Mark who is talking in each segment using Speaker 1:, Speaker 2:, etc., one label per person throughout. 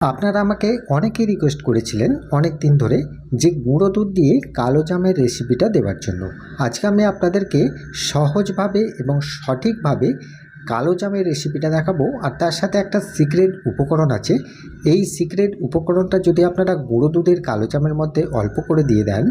Speaker 1: আপনারা আমাকে অনেকেই রিকোয়েস্ট করেছিলেন অনেক দিন ধরে যে গুঁড়ো দুধ দিয়ে কালো জামের রেসিপিটা দেওয়ার জন্য। আজকে আমি আপনাদেরকে সহজভাবে এবং সঠিকভাবে কালো জামের রেসিপিটা দেখাবো, আর তার সাথে একটা সিক্রেট উপকরণ আছে। এই সিক্রেট উপকরণটা যদি আপনারা গুঁড়ো দুধের কালো জামের মধ্যে অল্প করে দিয়ে দেন,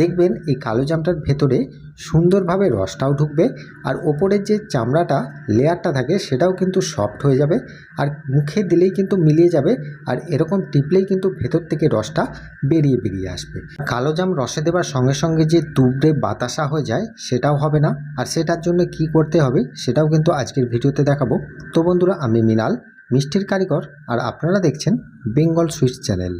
Speaker 1: দেখবেন এই কালো জামটার ভেতরে সুন্দরভাবে রসটাও ঢুকবে, আর ওপরের যে চামড়াটা, লেয়ারটা থাকে, সেটাও কিন্তু সফট হয়ে যাবে, আর মুখে দিলেই কিন্তু মিলিয়ে যাবে, আর এরকম টিপলেই কিন্তু ভেতর থেকে রসটা বেরিয়ে বেরিয়ে আসবে। কালো জাম রসে দেওয়ার সঙ্গে সঙ্গে যে তুবড়ে বাতাসা হয়ে যায়, সেটাও হবে না, আর সেটার জন্য কি করতে হবে, সেটাও কিন্তু আজকের ভিডিওতে দেখাবো। তো বন্ধুরা, আমি মিনাল, মিষ্টির কারিগর, আর আপনারা দেখছেন বেঙ্গল সুইটস চ্যানেল।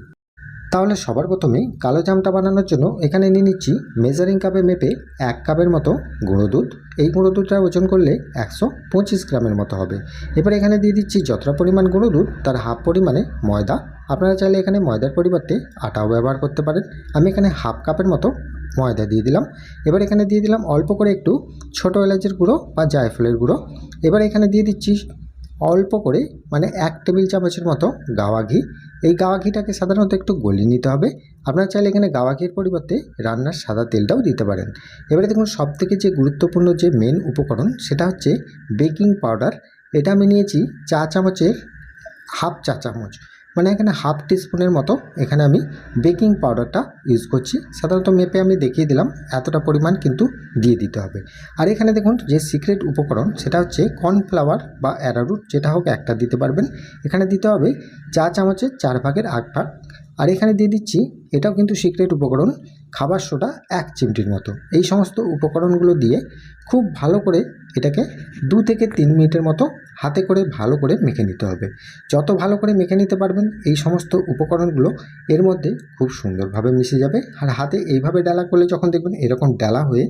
Speaker 1: তাহলে সবার প্রথমে কালো জামটা বানানোর জন্য এখানে নিয়ে নিচ্ছি মেজারিং কাপে মেপে এক কাপের মতো গুঁড়ো দুধ। এই গুঁড়ো দুধটা ওজন করলে একশো পঁচিশ গ্রামের মতো হবে। এবার এখানে দিয়ে দিচ্ছি যতটা পরিমাণ গুঁড়ো দুধ, তার হাফ পরিমাণে ময়দা। আপনারা চাইলে এখানে ময়দার পরিবর্তে আটাও ব্যবহার করতে পারেন। আমি এখানে হাফ কাপের মতো ময়দা দিয়ে দিলাম। এবার এখানে দিয়ে দিলাম অল্প করে একটু ছোটো এলাচের গুঁড়ো বা জায়ফলের গুঁড়ো। এবার এখানে দিয়ে দিচ্ছি অল্প করে মানে এক টেবিল চামচের মতো গাওয়া ঘি। এই গাওয়া ঘিটাকে সাধারণত একটু গলিয়ে নিতে হবে। আপনারা চাইলে এখানে গাওয়া ঘির পরিবর্তে রান্নার সাদা তেলটাও দিতে পারেন। এবারে দেখুন, সবথেকে যে গুরুত্বপূর্ণ যে মেন উপকরণ সেটা হচ্ছে বেকিং পাউডার এটা আমি নিয়েছি চা চামচের হাফ চা চামচ। মানে এখানে হাফ টিস্পুনের মতো এখানে আমি বেকিং পাউডারটা ইউজ করছি। সাধারণত মেপে আমি দেখিয়ে দিলাম, এতটা পরিমাণ কিন্তু দিয়ে দিতে হবে। আর এখানে দেখুন, যে সিক্রেট উপকরণ, সেটা হচ্ছে কর্নফ্লাওয়ার বা অ্যারারুট, যেটা হোক একটা দিতে পারবেন। এখানে দিতে হবে চা চামচের চার ভাগের আট ভাগ। আর এখানে দিয়ে দিচ্ছি, এটাও কিন্তু সিক্রেট উপকরণ খাবার সোডা এক চিমটির মতো। এই সমস্ত উপকরণগুলো দিয়ে খুব ভালো করে এটাকে দু থেকে তিন মিনিটের মতো হাতে করে ভালো করে মেখে নিতে হবে। যত ভালো করে মেখে নিতে পারবেন, এই সমস্ত উপকরণগুলো এর মধ্যে খুব সুন্দরভাবে মিশে যাবে। আর হাতে এইভাবে ডালা করলে যখন দেখবেন এরকম ডালা হয়ে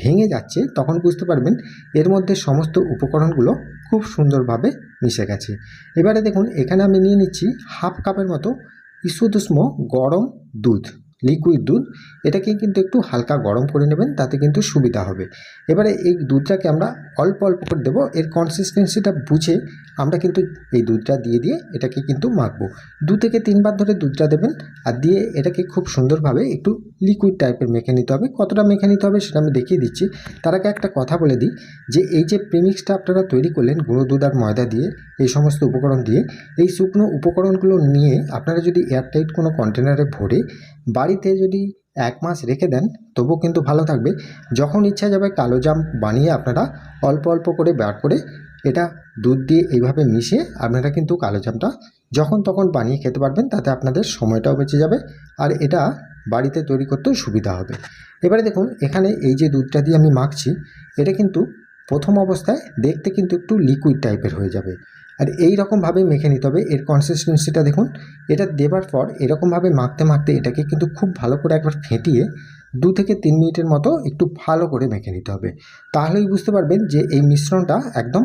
Speaker 1: ভেঙে যাচ্ছে, তখন বুঝতে পারবেন এর মধ্যে সমস্ত উপকরণগুলো খুব সুন্দরভাবে মিশে গেছে। এবারে দেখুন, এখানে আমি নিয়ে নিচ্ছি হাফ কাপের মতো ইসুদুষ্ম গরম দুধ। লিকুইড দুধ, এটাকে কিন্তু একটু হালকা গরম করে নেবেন, তাতে কিন্তু সুবিধা হবে। এবারে এই দুধটাকে আমরা অল্প অল্প করে দেবো, এর কনসিস্টেন্সিটা বুঝে আমরা কিন্তু এই দুধটা দিয়ে দিয়ে এটাকে কিন্তু মাখবো। দু থেকে তিনবার ধরে দুধটা দেবেন, আর দিয়ে এটাকে খুব সুন্দরভাবে একটু লিকুইড টাইপের মেখে নিতে হবে। কতটা মেখে নিতে হবে সেটা আমি দেখিয়ে দিচ্ছি। তার আগে একটা কথা বলে দিই, যে এই যে প্রিমিক্সটা আপনারা তৈরি করলেন, গুঁড়ো দুধ আর ময়দা দিয়ে, এই সমস্ত উপকরণ দিয়ে, এই শুকনো উপকরণগুলো নিয়ে আপনারা যদি এয়ারটাইট কোনো কন্টেনারে ভরে বাড়িতে যদি এক মাস রেখে দেন, তবুও কিন্তু ভালো থাকবে। যখন ইচ্ছা যাবে কালো জাম বানিয়ে আপনারা অল্প অল্প করে বার করে এটা দুধ দিয়ে এইভাবে মিশিয়ে আপনারা কিন্তু কালো জামটা যখন তখন বানিয়ে খেতে পারবেন, তাতে আপনাদের সময়টাও বেঁচে যাবে আর এটা বাড়িতে তৈরি করতেও সুবিধা হবে। এবারে দেখুন, এখানে এই যে দুধটা দিয়ে আমি মাখছি, এটা কিন্তু প্রথম অবস্থায় দেখতে কিন্তু একটু লিকুইড টাইপের হয়ে যাবে। আর এই রকমভাবে মেখে নিতে হবে। এর কনসিস্টেন্সিটা দেখুন, এটা দেবার পর এরকমভাবে মাখতে মাখতে এটাকে কিন্তু খুব ভালো করে একবার ফেটিয়ে দু থেকে তিন মিনিটের মতো একটু ভালো করে মেখে নিতে হবে। তাহলেই বুঝতে পারবেন যে এই মিশ্রণটা একদম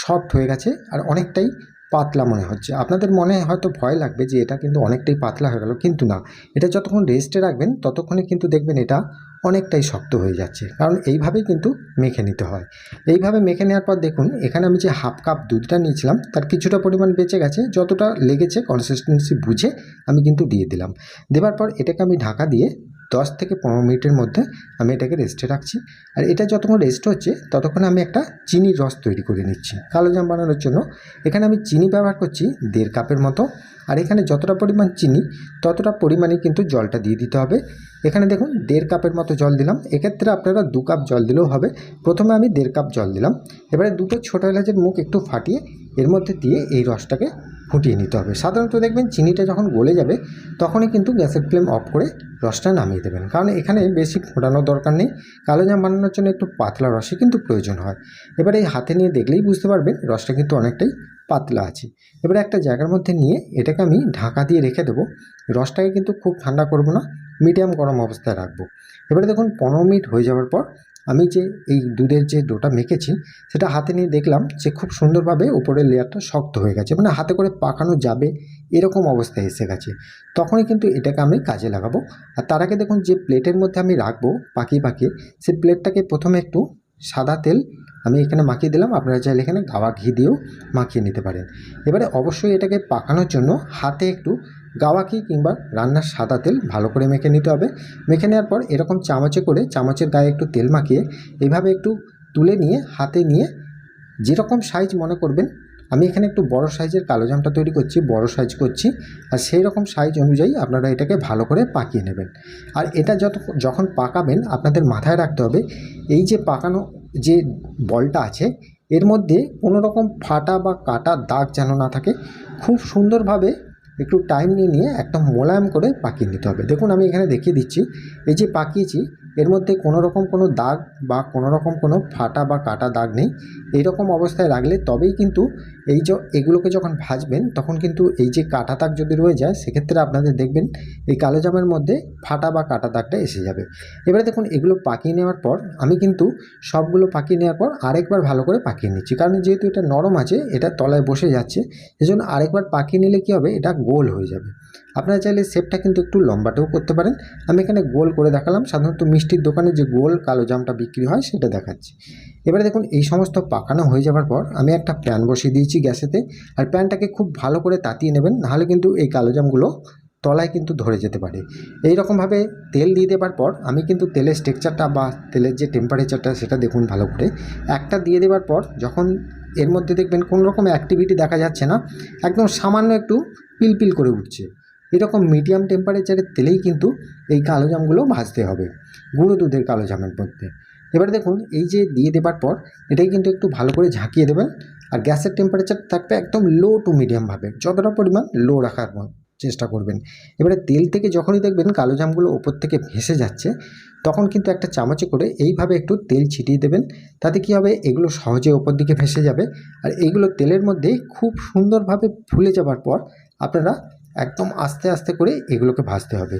Speaker 1: সফট হয়ে গেছে আর অনেকটাই পাতলা মনে হচ্ছে। আপনাদের মনে হয়তো ভয় লাগবে যে এটা কিন্তু অনেকটাই পাতলা হয়ে গেল, কিন্তু না। এটা যতক্ষণ রেস্টে রাখবেন, ততক্ষণে কিন্তু দেখবেন এটা অনেকটাই শক্ত হয়ে যাচ্ছে। কারণ এইভাবেই কিন্তু মেখে নিতে হয়। এইভাবে মেখে নেওয়ার পর দেখুন, এখানে আমি যে হাফ কাপ দুধটা নিয়েছিলাম, তার কিছুটা পরিমাণ বেঁচে গেছে। যতটা লেগেছে কনসিস্টেন্সি বুঝে আমি কিন্তু দিয়ে দিলাম। দেবার পর এটাকে আমি ঢাকা দিয়ে দশ থেকে পনেরো মিনিটের মধ্যে আমি এটাকে রেস্টে রাখছি। আর এটা যতক্ষণ রেস্ট হচ্ছে, ততক্ষণ আমি একটা চিনির রস তৈরি করে নিচ্ছি। কালো জাম বানানোর জন্য এখানে আমি চিনি ব্যবহার করছি দেড় কাপের মতো। আর এখানে যতটা পরিমাণ চিনি, ততটা পরিমাণে কিন্তু জলটা দিয়ে দিতে হবে। এখানে দেখুন, দেড় কাপের মতো জল দিলাম। এক্ষেত্রে আপনারা দু কাপ জল দিলেও হবে। প্রথমে আমি দেড় কাপ জল দিলাম। এবারে দুটো ছোটো এলাচের মুখ একটু ফাটিয়ে এর মধ্যে দিয়ে এই রসটাকে ফুটিয়ে নিতে হবে। সাধারণত দেখবেন চিনিটা যখন গলে যাবে, তখনই কিন্তু গ্যাসের ফ্লেম অফ করে রসটা নামিয়ে দেবেন। কারণ এখানে বেশি ফোটানোর দরকার নেই। কালো জাম বানানোর জন্য একটু পাতলা রসে কিন্তু প্রয়োজন হয়। এবারে এই হাতে নিয়ে দেখলেই বুঝতে পারবেন রসটা কিন্তু অনেকটাই পাতলা আছে। এবারে একটা জায়গার মধ্যে নিয়ে এটাকে আমি ঢাকা দিয়ে রেখে দেবো। রসটাকে কিন্তু খুব ঠান্ডা করব না, মিডিয়াম গরম অবস্থায় রাখব। এবারে দেখুন, পনেরো মিনিট হয়ে যাওয়ার পর আমি যে এই দুধের যে ডোটা মেখেছি, সেটা হাতে নিয়ে দেখলাম যে খুব সুন্দরভাবে উপরের লেয়ারটা শক্ত হয়ে গেছে। মানে হাতে করে পাকানো যাবে এরকম অবস্থায় এসে গেছে। তখনই কিন্তু এটাকে আমি কাজে লাগাবো। আর তার আগে দেখুন যে প্লেটের মধ্যে আমি রাখব পাকিয়ে পাকিয়ে সেই প্লেটটাকে প্রথমে একটু সাদা তেল আমি এখানে মাখিয়ে দিলাম। আপনারা চাইলে এখানে গাওয়া ঘি দিয়েও মাখিয়ে নিতে পারেন। এবারে অবশ্যই এটাকে পাকানোর জন্য হাতে একটু গাওয়া ঘি কিংবা রান্নার সাদা তেল ভালো করে মেখে নিতে হবে। মেখে নেওয়ার পর এরকম চামচে করে চামচের গায়ে একটু তেল মাখিয়ে এইভাবে একটু তুলে নিয়ে, হাতে নিয়ে যেরকম সাইজ মনে করবেন, আমি এখানে একটু বড় সাইজের কালো জামটা তৈরি করছি, বড় সাইজ করছি, আর সেই রকম সাইজ অনুযায়ী আপনারা এটাকে ভালো করে পাকিয়ে নেবেন। আর এটা যত যখন পাকাবেন, আপনাদের মাথায় রাখতে হবে, এই যে পাকানো যে বলটা আছে, এর মধ্যে কোনো রকম ফাটা বা কাটা দাগ যেন না থাকে, খুব সুন্দরভাবে একটু টাইম নিয়ে নিয়ে একদম মোলায়েম করে পাকিয়ে নিতে হবে। দেখুন আমি এখানে দেখিয়ে দিচ্ছি, এই যে পাকিয়েছি এর মধ্যে কোনো রকম কোনো দাগ বা কোনো রকম কোনো ফাটা বা কাটা দাগ নেই। এই রকম অবস্থায় রাখলে তবেই কিন্তু এই যে, এগুলোকে যখন ভাজবেন, তখন কিন্তু এই যে কাটা দাগ যদি রয়ে যায়, সেক্ষেত্রে আপনাদের দেখবেন এই কালো জামের মধ্যে ফাটা বা কাটা দাগটা এসে যাবে। এবারে দেখুন, এগুলো পাকিয়ে নেওয়ার পর আমি কিন্তু সবগুলো পাকিয়ে নেওয়ার পর আরেকবার ভালো করে পাকিয়ে নিচ্ছি। কারণ যেহেতু এটা নরম আছে, এটা তলায় বসে যাচ্ছে সেজন্য আরেকবার পাকিয়ে নিলে কী হবে? এটা গোল হয়ে যাবে। আপনারা চাইলে শেপটা কিন্তু একটু লম্বাটেও করতে পারেন। আমি এখানে গোল করে দেখালাম। সাধারণত মিষ্টির দোকানে যে গোল কালো জামটা বিক্রি হয়, সেটা দেখাচ্ছি। এবারে দেখুন, এই সমস্ত পাকানো হয়ে যাওয়ার পর আমি একটা প্যান বসিয়ে দিয়েছি গ্যাসেতে। আর প্যানটাকে খুব ভালো করে তাতিয়ে নেবেন, নাহলে কিন্তু এই কালো জামগুলো তলায় কিন্তু ধরে যেতে পারে। এই রকমভাবে তেল দিয়ে দেওয়ার পর আমি কিন্তু তেলের স্ট্রাকচারটা বা তেলের যে টেম্পারেচারটা সেটা দেখুন ভালো করে। একটা দিয়ে দেওয়ার পর যখন এর মধ্যে দেখবেন কোনো রকম অ্যাক্টিভিটি দেখা যাচ্ছে না, একদম সামান্য একটু পিলপিল করে উঠছে। এরকম মিডিয়াম টেম্পারেচারের তেলেই কিন্তু এই কালো জামগুলো ভাজতে হবে। গুঁড়ো দুধের কালো জামের মধ্যে। এবার দেখুন, এই যে দিয়ে দেবার পর এটাই কিন্তু একটু ভালো করে ঝাঁকিয়ে দেবেন আর গ্যাসের টেম্পারেচার থাকবে একদম লো টু মিডিয়ামভাবে যতটা পরিমাণ লো রাখার চেষ্টা করবেন। এবারে তেল থেকে যখনই দেখবেন কালো জামগুলো ওপর থেকে ভেসে যাচ্ছে, তখন কিন্তু একটা চামচে করে এইভাবে একটু তেল ছিটিয়ে দেবেন। তাতে কী হবে? এগুলো সহজে ওপর দিকে ভেসে যাবে। আর এইগুলো তেলের মধ্যে খুব সুন্দরভাবে ফুলে যাবার পর আপনারা একদম আস্তে আস্তে করে এগুলোকে ভাজতে হবে।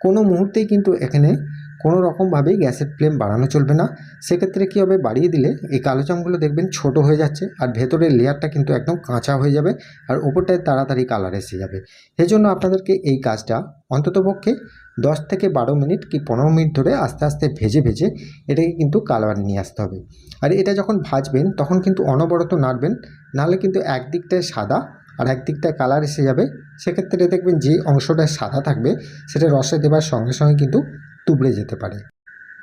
Speaker 1: কোনো মুহূর্তেই কিন্তু এখানে কোনো রকমভাবেই গ্যাসের ফ্লেম বাড়ানো চলবে না। সেক্ষেত্রে কী হবে? বাড়িয়ে দিলে এই কালো চামগুলো দেখবেন ছোট হয়ে যাচ্ছে আর ভেতরের লেয়ারটা কিন্তু একদম কাঁচা হয়ে যাবে আর ওপরটায় তাড়াতাড়ি কালার এসে যাবে। সেজন্য আপনাদেরকে এই কাজটা অন্ততপক্ষে দশ থেকে বারো মিনিট কি পনেরো মিনিট ধরে আস্তে আস্তে ভেজে ভেজে এটাকে কিন্তু কালার নিয়ে আসতে হবে। আর এটা যখন ভাজবেন তখন কিন্তু অনবরত নাড়বেন, নাহলে কিন্তু একদিকটায় সাদা আর একদিকটায় কালার এসে যাবে, সেক্ষেত্রে দেখবেন যে অংশটা সাদা থাকবে, সেটা রসে দেবার সঙ্গে সঙ্গে কিন্তু তুবড়ে যেতে পারে।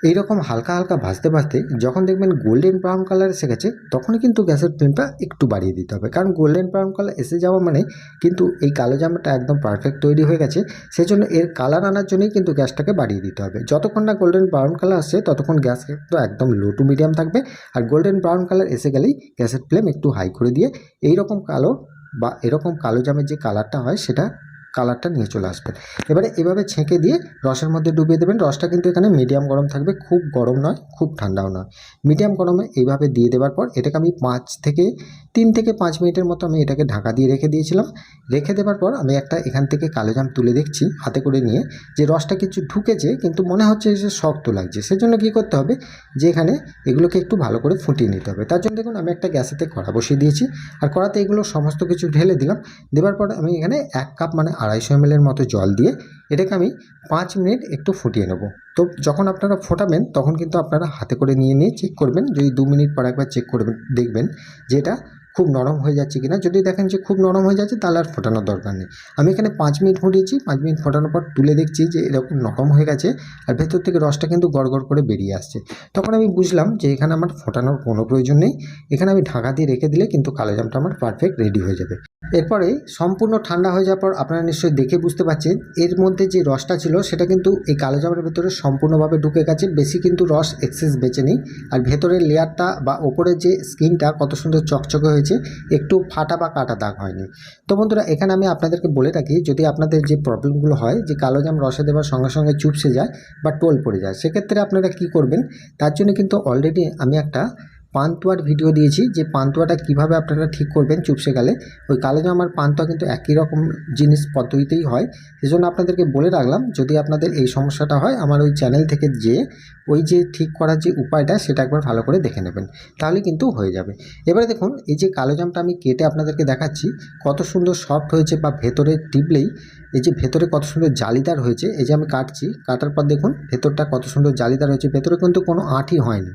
Speaker 1: এই রকম হালকা হালকা ভাজতে ভাজতে যখন দেখবেন গোল্ডেন ব্রাউন কালার এসে গেছে, তখনই কিন্তু গ্যাসের ফ্লেমটা একটু বাড়িয়ে দিতে হবে। কারণ গোল্ডেন ব্রাউন কালার এসে যাওয়া মানে কিন্তু এই কালো জামাটা একদম পারফেক্ট তৈরি হয়ে গেছে, সেজন্য এর কালার আনার জন্যই কিন্তু গ্যাসটাকে বাড়িয়ে দিতে হবে। যতক্ষণ না গোল্ডেন ব্রাউন কালার আসছে, ততক্ষণ গ্যাস কিন্তু একদম লো টু মিডিয়াম থাকবে। আর গোল্ডেন ব্রাউন কালার এসে গেলেই গ্যাসের ফ্লেম একটু হাই করে দিয়ে এই রকম কালো বা এরকম কালো জামের যে কালারটা হয়, সেটা কালারটা নিয়ে চলে আসবেন। এবারে এভাবে ছেঁকে দিয়ে রসের মধ্যে ডুবিয়ে দেবেন। রসটা কিন্তু এখানে মিডিয়াম গরম থাকবে, খুব গরম নয়, খুব ঠান্ডাও নয়। মিডিয়াম গরমে এইভাবে দিয়ে দেওয়ার পর, এটাকে আমি পাঁচ থেকে তিন থেকে পাঁচ মিনিটের মতো আমি এটাকে ঢাকা দিয়ে রেখে দিয়েছিলাম। রেখে দেওয়ার পর আমি একটা এখান থেকে কালো জাম তুলে দেখছি, হাতে করে নিয়ে। যে রসটা কিছু ঢুকেছে, কিন্তু মনে হচ্ছে যে শক্ত লাগছে। সেজন্য কী করতে হবে? যে এখানে এগুলোকে একটু ভালো করে ফুটিয়ে নিতে হবে। তার জন্য দেখুন, আমি একটা গ্যাসেতে কড়া বসিয়ে দিয়েছি। আর কড়াতে এগুলো সমস্ত কিছু ঢেলে দিলাম। দেওয়ার পর আমি এখানে এক কাপ মানে আড়াইশো এমএলের মতো জল দিয়ে এটাকে আমি পাঁচ মিনিট একটু ফুটিয়ে নেব। তো যখন আপনারা ফোটাবেন, তখন কিন্তু আপনারা হাতে করে নিয়ে নিয়ে চেক করবেন। যদি দু মিনিট পর একবার চেক করবেন, দেখবেন যে এটা খুব নরম হয়ে যাচ্ছে কিনা, যদি দেখেন যে খুব নরম হয়ে যাচ্ছে তাহলে আর ফোটানোর দরকার নেই। আমি এখানে পাঁচ মিনিট ফুটিয়েছি পাঁচ মিনিট ফোটানোর পর তুলে দেখছি যে এরকম নরম হয়ে গেছে আর ভেতর থেকে রসটা কিন্তু গড়গড় করে বেরিয়ে আসছে। তখন আমি বুঝলাম যে এখানে আমার ফোটানোর কোনো প্রয়োজন নেই, এখানে আমি ঢাকা দিয়ে রেখে দিলে কিন্তু কালো জামটা আমার পারফেক্ট রেডি হয়ে যাবে। এরপরে সম্পূর্ণ ঠান্ডা হয়ে যাওয়ার পর আপনারা নিশ্চয়ই দেখে বুঝতে পারছেন, এর মধ্যে যে রসটা ছিল সেটা কিন্তু এই কালো জামের ভেতরে সম্পূর্ণভাবে ঢুকে গেছে, বেশি কিন্তু রস এক্সেস বেঁচে নেই। আর ভেতরের লেয়ারটা বা ওপরের যে স্কিনটা কত সুন্দর চকচকে হয়েছে একটু ফাটা বা কাটা দাগ হয়নি। তো বন্ধুরা, এখানে আমি আপনাদেরকে বলে রাখি যদি আপনাদের যে প্রবলেমগুলো হয়, যে কালো জাম রসে দেওয়ার সঙ্গে সঙ্গে চুপসে যায় বা টোল পড়ে যায়, সেক্ষেত্রে আপনারা কি করবেন, তার জন্য কিন্তু অলরেডি আমি একটা পান্তুয়ার ভিডিও দিয়েছি, যে পান্তুয়াটা কীভাবে আপনারা ঠিক করবেন চুপসে গেলে, ওই কালো জামার পান্তুয়া কিন্তু একই রকম জিনিস পদ্ধতিতেই হয়। সেজন্য আপনাদেরকে বলে রাখলাম, যদি আপনাদের এই সমস্যাটা হয়, আমার ওই চ্যানেল থেকে যেয়ে ওই যে ঠিক করার যে উপায়টা, সেটা একবার ভালো করে দেখে নেবেন, তাহলে কিন্তু হয়ে যাবে। এবারে দেখুন, এই যে কালো জামটা আমি কেটে আপনাদেরকে দেখাচ্ছি, কত সুন্দর সফট হয়েছে বা ভেতরে টিপলেই এই যে ভেতরে কত সুন্দর জালিদার হয়েছে, এই যে আমি কাটছি, কাটার পর দেখুন, ভেতরটা কত সুন্দর জালিদার হয়েছে, ভেতরে কিন্তু কোনো আঁঠই হয়নি,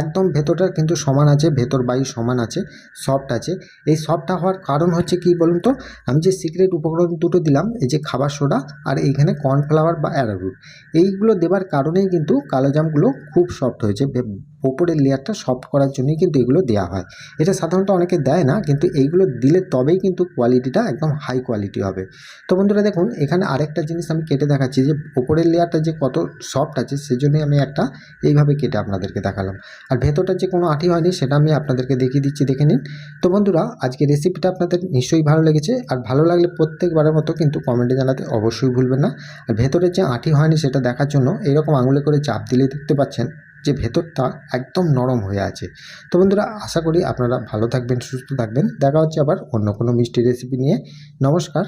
Speaker 1: একদম ভেতরটা কিন্তু সমান আছে, ভেতর বায়ু সমান আছে সফট আছে। এই সফটটা হওয়ার কারণ হচ্ছে কি বলুন তো? আমি যে সিক্রেট উপকরণ দুটো দিলাম, এই যে খাবার সোডা আর এইখানে কর্নফ্লাওয়ার বা অ্যারারুট এইগুলো দেবার কারণেই কিন্তু কালো জামগুলো খুব সফট হয়েছে। ওপরের লেয়ারটা সফট করার জন্যই কিন্তু এগুলো দেওয়া হয়। এটা সাধারণত অনেকে দেয় না, কিন্তু এইগুলো দিলে তবেই কিন্তু কোয়ালিটিটা একদম হাই কোয়ালিটি হবে। তো বন্ধুরা দেখুন, এখানে আরেকটা জিনিস আমি কেটে দেখাচ্ছি যে ওপরের লেয়ারটা যে কত সফট আছে, সেজন্যই আমি একটা এইভাবে কেটে আপনাদেরকে দেখালাম। আর ভেতরটা যে কোনো আঠি হয়নি, সেটা আমি আপনাদেরকে দেখিয়ে দিচ্ছি, দেখে নিন। তো বন্ধুরা আজকে রেসিপিটা আপনাদের নিশ্চয়ই ভালো লেগেছে। আর ভালো লাগলে প্রত্যেকবারের মতো কিন্তু কমেন্টে জানাতে অবশ্যই ভুলবেন না। আর ভেতরের যে আঠি হয়নি, সেটা দেখার জন্য এরকম আঙুলে করে চাপ দিলে দেখতে পাচ্ছেন যে ভেতরটা একদম নরম হয়ে আছে। তো বন্ধুরা, আশা করি আপনারা ভালো থাকবেন, সুস্থ থাকবেন। দেখা হচ্ছে আবার অন্য কোনো মিষ্টি রেসিপি নিয়ে। নমস্কার।